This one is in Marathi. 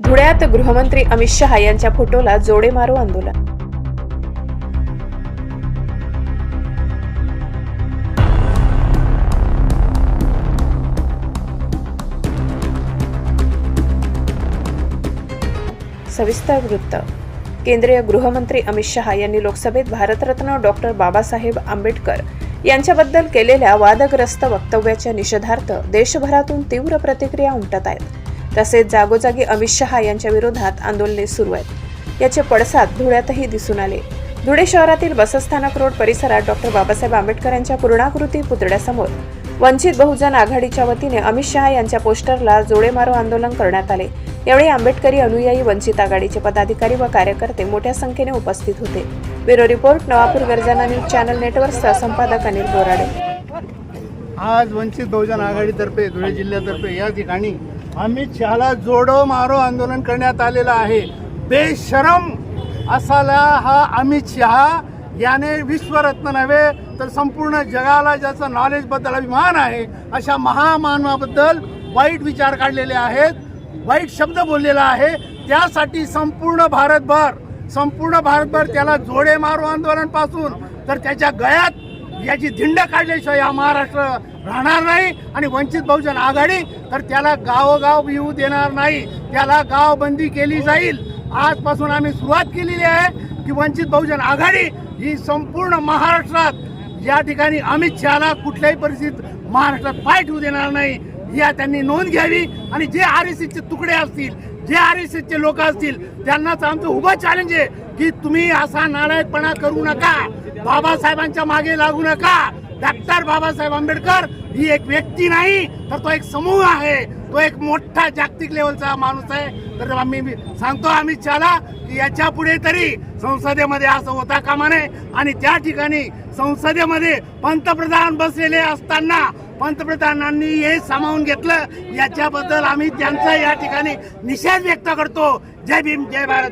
धुळ्यात गृहमंत्री अमित शहा यांच्या फोटोला जोडे मारो आंदोलन. सविस्तर वृत्त. केंद्रीय गृहमंत्री अमित शहा यांनी लोकसभेत भारतरत्न डॉक्टर बाबासाहेब आंबेडकर यांच्याबद्दल केलेल्या वादग्रस्त वक्तव्याच्या निषेधार्थ देशभरातून तीव्र प्रतिक्रिया उमटत आहेत. तसेच जागोजागी अमित शहा यांच्या विरोधात आंदोलने सुरू आहेत. याचे पडसाद धुळ्यातही दिसून आले. धुळे शहरातील बसस्थानक रोड परिसरात डॉक्टर बाबासाहेब आंबेडकर यांच्या पूर्णाकृती पुतळ्यासमोर वंचित बहुजन आघाडीच्या वतीने अमित शहा यांच्या पोस्टरला जोडे मारो आंदोलन करण्यात आले. यावेळी आंबेडकरी अनुयायी वंचित आघाडीचे पदाधिकारी व कार्यकर्ते मोठ्या संख्येने उपस्थित होते. ब्युरो रिपोर्ट नवापूर गर्जना न्यूज चॅनल नेटवर्कचा संपादक अनिल बोराडे. आज वंचित बहुजन आघाडीतर्फे धुळे जिल्ह्यातर्फे या ठिकाणी अमित शहाला जोडो मारो आंदोलन करण्यात आलेलं आहे. बेशरम असाला हा अमित शहा याने विश्वरत्न नव्हे तर संपूर्ण जगाला ज्याचं नॉलेजबद्दल अभिमान आहे अशा महामानवाबद्दल वाईट विचार काढलेले आहेत वाईट शब्द बोललेला आहे. त्यासाठी संपूर्ण भारतभर संपूर्ण भारतभर त्याला जोडे मारो आंदोलनपासून तर त्याच्या गळ्यात याची धिंड काढल्याशिवाय हा महाराष्ट्र राहणार नाही आणि वंचित बहुजन आघाडी तर त्याला गावोगाव येऊ देणार नाही. त्याला गावबंदी केली जाईल. आजपासून आम्ही सुरुवात केलेली आहे की वंचित बहुजन आघाडी ही संपूर्ण महाराष्ट्रात या ठिकाणी अमित शहाला कुठल्याही परिस्थितीत महाराष्ट्रात पाय ठेवू देणार नाही. या त्यांनी नोंद घ्यावी आणि जे आर एस एसचे तुकडे असतील जे आर एस एसचे लोक असतील त्यांनाच आमचं उभं चॅलेंज आहे की तुम्ही असा नारायणपणा करू नका. बाबासाहेबांच्या मागे लागू नका. डॉक्टर बाबासाहेब आंबेडकर ही एक व्यक्ती नाही तर तो एक समूह आहे. तो एक मोठा जागतिक लेवलचा माणूस आहे. तर आम्ही सांगतो आम्ही शहाला की याच्यापुढे तरी संसदेमध्ये असं होता कामा नये. आणि त्या ठिकाणी संसदेमध्ये पंतप्रधान बसलेले असताना पंतप्रधानांनी हे सामावून घेतलं. याच्याबद्दल आम्ही त्यांचा या ठिकाणी निषेध व्यक्त करतो. जय भीम जय भारत.